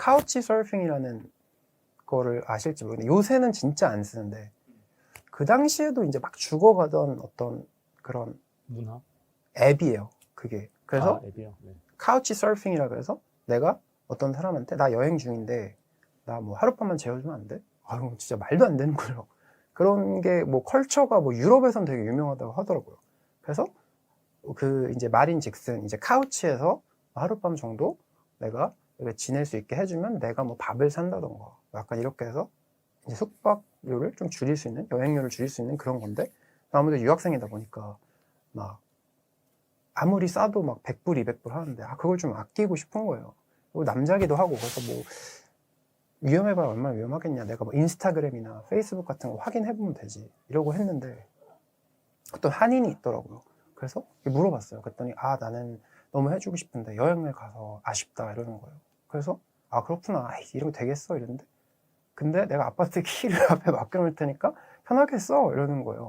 카우치 서핑이라는 거를 아실지 모르겠는데 요새는 진짜 안 쓰는데 그 당시에도 이제 막 죽어가던 어떤 그런 문화. 앱이에요. 그게. 그래서 아, 앱이요. 네. 카우치 서핑이라 그래서 내가 어떤 사람한테 나 여행 중인데 나 뭐 하룻밤만 재워주면 안 돼? 아, 이건 진짜 말도 안 되는 거예요. 그런 게 뭐 컬처가 뭐 유럽에선 되게 유명하다고 하더라고요. 그래서 그 이제 말인 즉슨 이제 카우치에서 하룻밤 정도 내가 지낼 수 있게 해주면 내가 뭐 밥을 산다던가 약간 이렇게 해서 이제 숙박료를 좀 줄일 수 있는 여행료를 줄일 수 있는 그런 건데 아무래도 유학생이다 보니까 막 아무리 싸도 막 100불, 200불 하는데 아 그걸 좀 아끼고 싶은 거예요. 그리고 남자기도 하고 그래서 뭐 위험해봐야 얼마나 위험하겠냐. 내가 뭐 인스타그램이나 페이스북 같은 거 확인해보면 되지. 이러고 했는데 어떤 한인이 있더라고요. 그래서 물어봤어요. 그랬더니 아 나는 너무 해주고 싶은데 여행을 가서 아쉽다 이러는 거예요. 그래서 아 그렇구나. 아이, 이러면 되겠어 이랬는데 근데 내가 아파트 키를 앞에 맡겨놓을 테니까 편하게 써 이러는 거예요.